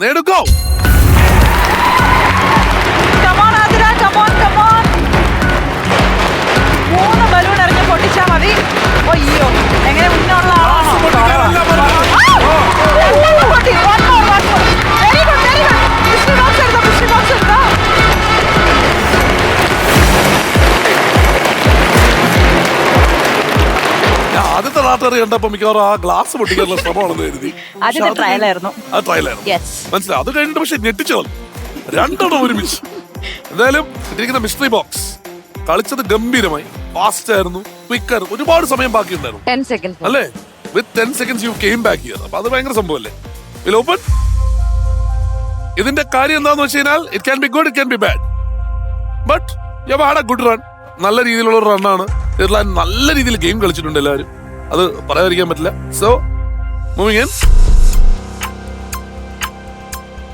നേടുക്കോ. ഞാൻ കണ്ടപ്പോ മിക്കവാറും ആ ഗ്ലാസ് പൊട്ടിക്കാനുള്ള ശ്രമമാണെന്ന് കരുതി. ആദ്യത്തെ പക്ഷെ അത് trial ആയിരുന്നു. ആ ട്രയലായിരുന്നു Yes. മനസ്സിലായി? അത് കഴിഞ്ഞിട്ട് പക്ഷെ ഞെട്ടിച്ചു രണ്ടെണ്ണം ഒരുമിച്ച്. എന്തായാലും ഇട്ടിരിക്കുന്ന മിസ്റ്ററി ബോക്സ് കളിച്ചത് ഗംഭീരമായി. ഫാസ്റ്റ് ആയിരുന്നു ക്വിക്കർ ഒരുപാട് സമയം ബാക്കിയുണ്ടായിരുന്നു. ടെൻ സെക്കൻഡ് അല്ലേ? With ten seconds you came back ചെയ്യാറ് അപ്പൊ അത് ഭയങ്കര സംഭവമല്ലേ? ഓപ്പൺ ഇതിന്റെ കാര്യം എന്താന്ന് വെച്ച് കഴിഞ്ഞാൽ it can be good it can be bad but you had a good run നല്ല രീതിയിലുള്ള ഒരു റണ്ണാണ് നെതർലാൻഡ് നല്ല രീതിയിൽ ഗെയിം കളിച്ചിട്ടുണ്ട് എല്ലാവരും. അത് പറയാതിരിക്കാൻ പറ്റില്ല. So moving